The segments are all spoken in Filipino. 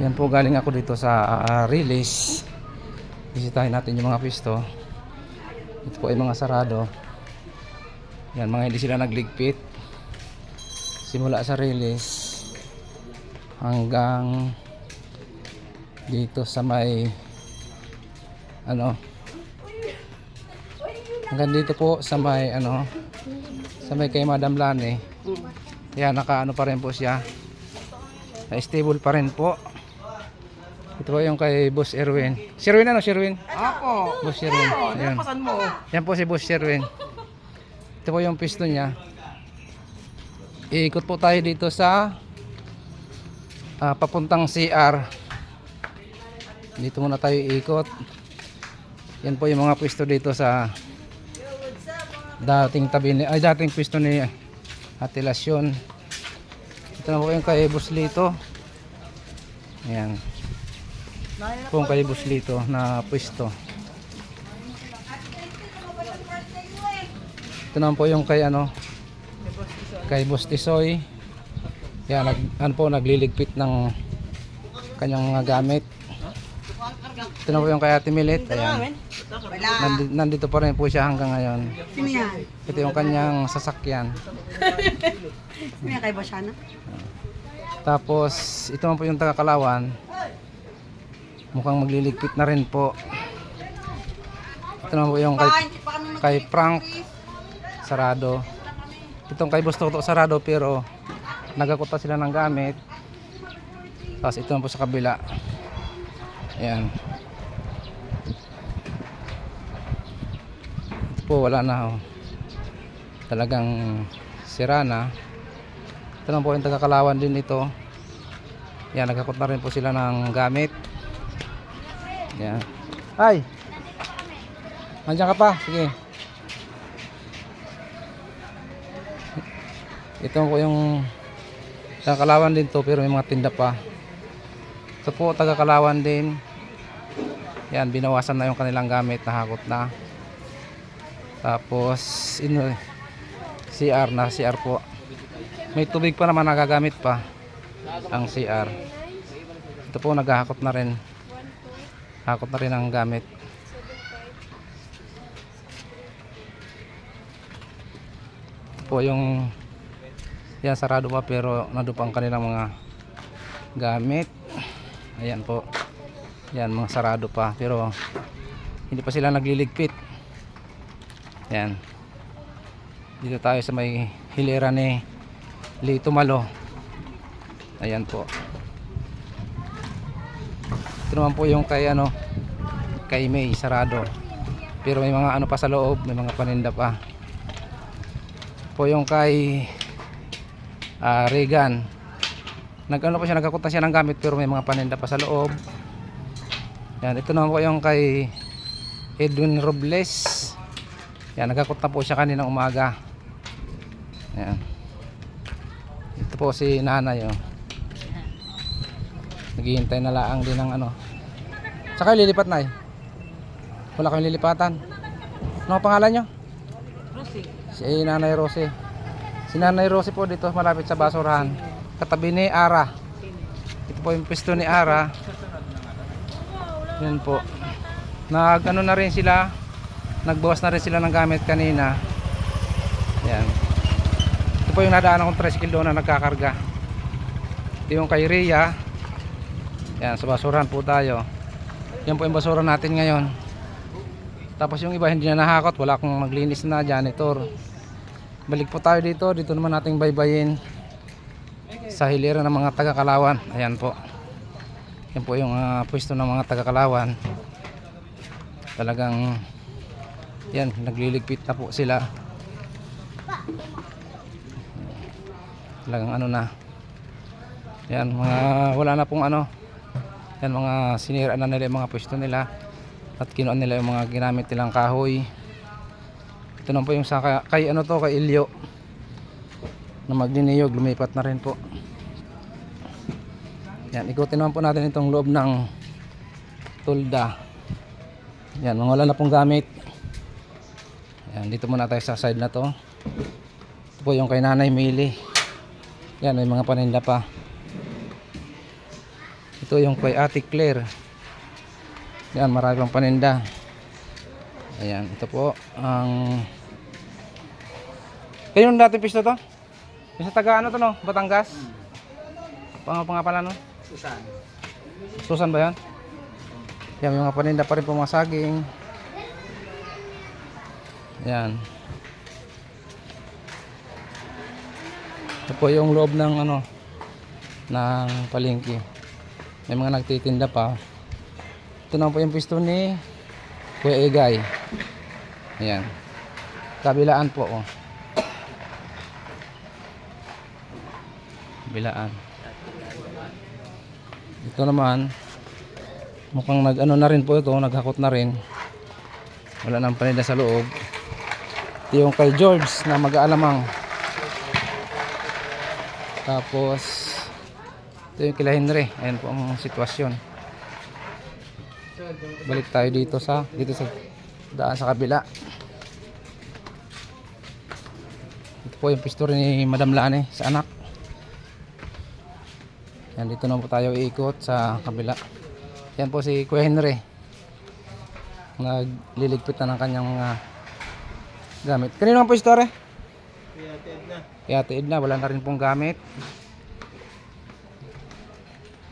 Yan po galing ako dito sa uh, release. Bisitahin natin yung mga pisto. Ito po ay mga sarado. Yan mga hindi sila nagligpit. Simula sa release hanggang dito sa may ano hanggang dito po sa may ano sa may kay Madam Lani. Yan nakaano pa rin po siya. Stable pa rin po. Ito po yung kay Boss Erwin. Si Erwin ano, si Erwin? Ako. Boss Erwin. Ayan. Pasan mo. Yan po si Boss Sherwin. Ito po yung piston niya. Iikot po tayo dito sa ah, papuntang CR. Dito muna tayo iikot. Yan po yung mga pwesto dito sa dating tabi ni ay dating pwesto ni Ate Lasyon. Ito na po yung kay Boss Lito. Ayan. Ito po yung kay Boss Lito na pwesto. Ito naman po yung kay ano kay Boss Tisoy. Yan nag ano po nagliligpit ng kanyang mga gamit. Ito na po yung kay Ate Milit. Ayan. Wala. Nandi- nandito pa rin po siya hanggang ngayon. Sino yan? Ito yung kanyang sasakyan. Sino yan kay Bashana? Tapos ito naman po yung taga Kalawan. Mukhang magliligpit na rin po. Ito naman po yung kay, kay Frank sarado. Itong kay Boss Toto sarado pero nagakot pa sila ng gamit. Tapos ito naman po sa kabila. Ayan. Ito po wala na oh. Talagang sira na. Ito naman po yung taga-Kalawan din ito. Yan, nagakot na rin po sila ng gamit. Yan. Ay! Andiyan ka pa? Sige. Ito po yung taga-Kalawan din to pero may mga tinda pa. Ito po taga-Kalawan din. Yan, binawasan na yung kanilang gamit, nahakot na. Tapos, ino, CR na, CR po. May tubig pa naman nagagamit pa ang CR. Ito po naghahakot na rin. Hakot na rin ang gamit. Po yung yan sarado pa pero nado pa ang kanilang mga gamit. Ayan po. Yan mga sarado pa pero hindi pa sila nagliligpit. Yan. Dito tayo sa may hilera ni Lito Malo. Ayan po. Ito naman po yung kay ano kay May sarado. Pero may mga ano pa sa loob, may mga paninda pa. Po yung kay ah, Regan. Nagano pa siya, nagkakuta siya ng gamit pero may mga paninda pa sa loob. Yan, ito naman po yung kay Edwin Robles. Yan, nagkakot na po siya kaninang umaga. Yan. Ito po si nanay oh. Naghihintay na laang din ng ano. Saka lilipat na eh. Wala kayong lilipatan. Ano ang pangalan nyo? Rosie. Si Nanay Rose. Si Nanay Rose po dito malapit sa basurahan. Katabi ni Ara. Ito po yung pisto ni Ara. Yan po. Nag ano na rin sila. Nagbawas na rin sila ng gamit kanina. Yan. Ito po yung nadaan akong tricycle doon na nagkakarga. Ito yung kay Rhea. Yan, sa basurahan po tayo. Yan po yung basura natin ngayon. Tapos yung iba hindi na nahakot, wala akong maglinis na janitor. Balik po tayo dito, dito naman nating baybayin sa hilera ng mga taga-Kalawan. Ayan po. Yan po yung ah, pwesto ng mga taga-Kalawan. Talagang yan, nagliligpit na po sila. Talagang ano na. Yan, mga wala na pong ano. Yan mga sinira na nila yung mga pwesto nila at kinuha nila yung mga ginamit nilang kahoy. Ito naman po yung sa kay ano to kay Ilyo na magniniyog lumipat na rin po. Yan ikutin naman po natin itong loob ng tulda yan mga wala na pong gamit. Yan dito muna tayo sa side na to. Ito po yung kay nanay Mili yan may mga paninda pa Ito yung kay Ate Claire. Yan, marami pang paninda. Ayan, ito po ang Kayo yung dati pisto to? Yung sa taga ano to no? Batangas? Pang pangapalan no? Susan. Susan ba yan? Yan, yung mga paninda pa rin po mga saging. Yan. Ito po yung loob ng ano ng palengke. May mga nagtitinda pa. Ito na po yung pisto ni Kuya Egay. Ayan. Kabilaan po oh. Kabilaan. Ito naman mukhang nag ano na rin po ito, naghakot na rin. Wala nang paninda sa loob. Ito yung kay George na mag-aalamang. Tapos ito yung kila Henry. Ayan po ang sitwasyon. Balik tayo dito sa dito sa daan sa kabila. Ito po yung pistori ni Madam Lane sa anak. Yan dito na po tayo iikot sa kabila. Yan po si Kuya Henry. Nagliligpit na ng kanyang mga gamit. Kanino ang po store? Kaya Ted na. Kaya Ate Edna, wala na rin pong gamit.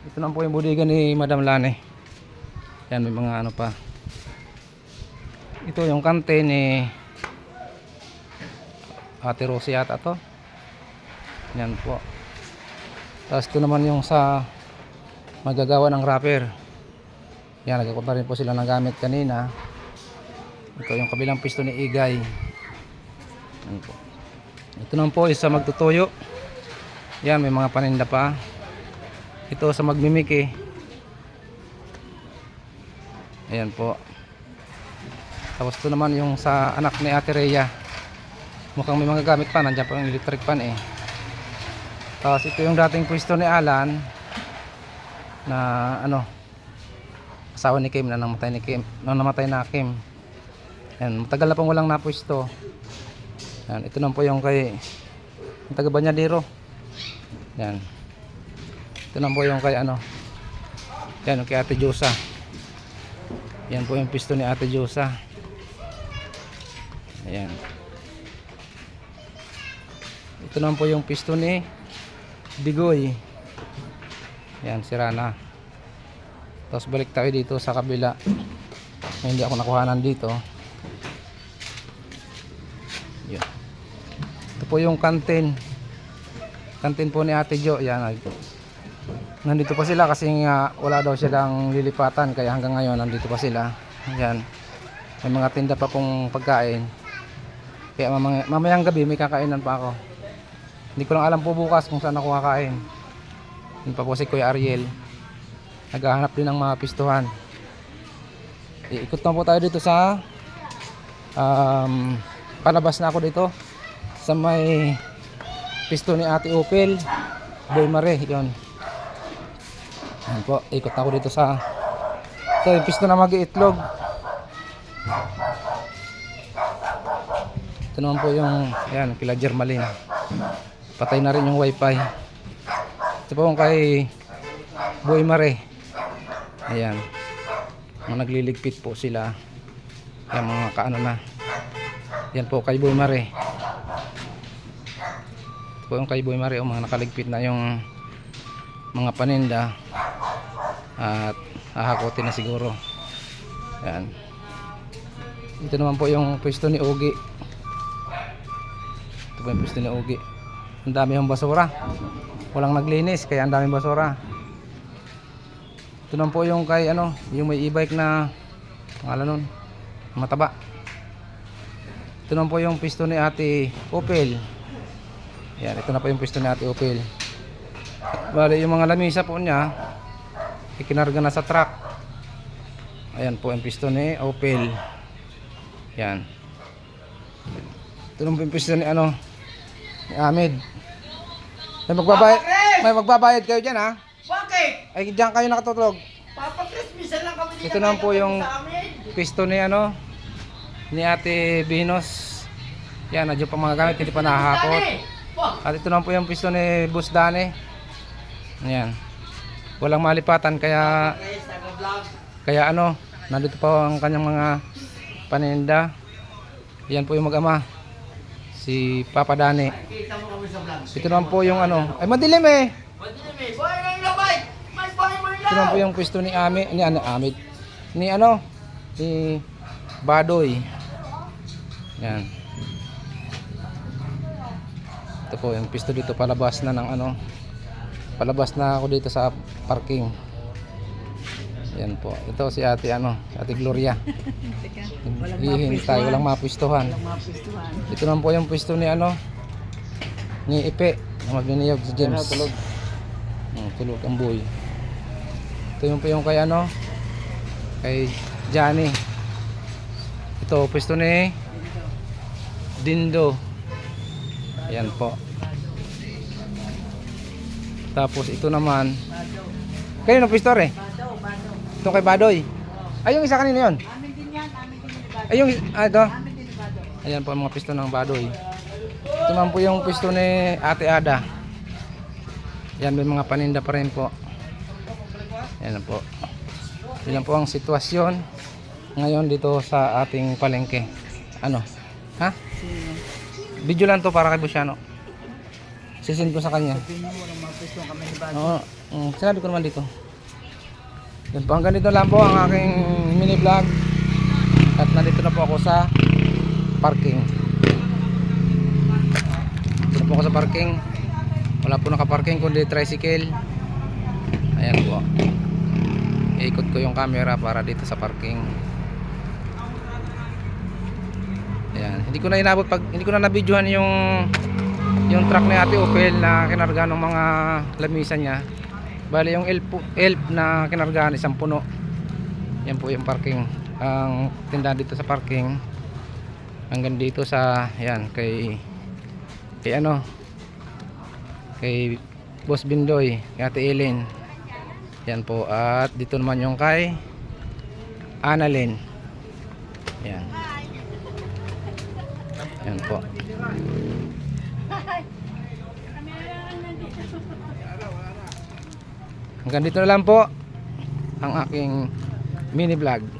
Ito na po yung budiga ni Madam Lane. Yan, may mga ano pa. Ito yung kante ni Ate Rosie yata to. Yan po. Tapos ito naman yung sa magagawa ng wrapper. Yan, nagkakunta rin po sila ng gamit kanina. Ito yung kabilang pisto ni Igay. Yan po. Ito naman po is sa magtutuyo. Yan, may mga paninda pa. Ito sa magmimiki. Ayan po. Tapos ito naman yung sa anak ni Ate Rhea. Mukhang may mga gamit pa. Nandiyan pa yung electric pan eh. Tapos ito yung dating pwesto ni Alan na ano asawa ni Kim na namatay ni Kim na namatay na Kim yan matagal na pong walang napwesto yan ito naman po yung kay taga Banyadero yan ito naman po yung kay ano. Yan kay Ate Josa. Yan po yung pisto ni Ate Josa. Ayan. Ito naman po yung pisto ni Bigoy. Yan sira na. Tapos balik tayo dito sa kabila. May hindi ako nakuhanan dito. Yun. Ito po yung kantin. Kantin po ni ate Jo. Yan nandito pa sila kasi nga wala daw silang lilipatan kaya hanggang ngayon nandito pa sila. Yan may mga tinda pa pong pagkain. Kaya mamang, mamayang gabi may kakainan pa ako. Hindi ko lang alam po bukas kung saan ako kakain. Yun pa po si Kuya Ariel. Naghahanap din ng mga pistuhan. Iikot na po tayo dito sa um, palabas na ako dito sa may pisto ni Ate Opel. Boy Mare yun yan po ikot na ako dito sa ito pisto na mag-iitlog. Ito naman po yung yan kila Jermalin patay na rin yung wifi. Ito po kay Boy Mare. Ayan. Mga nagliligpit po sila. Yan mga kaano na. Yan po kay Boy Mare. Ito po yung kay Boy Mare o mga nakaligpit na yung mga paninda at hahakotin na siguro. Yan. Ito naman po yung pwesto ni Ogi ito po yung pwesto ni Ogi ang dami yung basura. Walang naglinis kaya ang daming basura. Ito naman po yung kay ano yung may e-bike na pangalan nun mataba. Ito naman po yung pisto ni ate Opel. Yan ito na po yung pisto ni ate Opel. Bali yung mga lamisa po niya ikinarga na sa truck. Ayan po yung pisto ni Opel. Yan. Ito po yung pisto ni ano ni Ahmed. May magbabayad may magbabayad kayo dyan ha? Bakit? ay diyan kayo nakatutulog Papa Christmas lang kami Ito naman po yung- sa amin. pisto ni ano ni ate Binos. Yan nadyo pa mga gamit hindi pa nakahakot at ito naman po yung pisto ni Boss Dane yan walang malipatan kaya kaya ano nandito pa ang kanyang mga paninda. Yan po yung mag-ama si Papa Dani. Ito naman po yung ano ay madilim eh. Ito naman po yung pwesto ni Ami ni ano Amit ni ano ni Badoy. Yan. Ito po yung pwesto dito palabas na ng ano palabas na ako dito sa parking. Yan po. Ito si ate ano si ate Gloria. Hihintay walang mapwistuhan Mapistuhan. ito naman po yung pwesto ni ano ni Ipe na magniniyog si James. Tulog. Tulog ang boy ito yung po yung kay ano kay Johnny. Ito pwesto ni Dindo. Ayan po. Tapos ito naman na pwesto eh Bado, bado. ito kay Badoy ay yung isa kanina yun Amin din yan, amin din ni Bado. ay yung ah, ito Amin din ni Bado. Ayan po ang mga pisto ng Badoy. Ito naman po yung pisto ni Ate Ada. Yan may mga paninda pa rin po. Yan po. Yan po ang sitwasyon ngayon dito sa ating palengke. Ano? Ha? Video lang to para kay Busyano. Sisend ko sa kanya. Oo. Mm, sinabi ko naman dito. Yan po, hanggang dito lang po ang aking mini vlog. At nandito na po ako sa parking. Dito po ako sa parking. Wala po nakaparking kundi tricycle. Ayan po. Iikot ko yung camera para dito sa parking. Ayan. Hindi ko na inabot pag hindi ko na nabidyohan yung yung truck ni Ate Opel na kinarga ng mga lamisan niya. Bali yung elf, elf na kinargahan isang puno. Yan po yung parking. Ang tindahan dito sa parking hanggang dito sa yan kay kay ano kay Boss Bindoy, kay Ate Ellen. Yan po at dito naman yung kay Annalyn. Yan. Yan po. Hanggang dito na lang po ang aking mini vlog.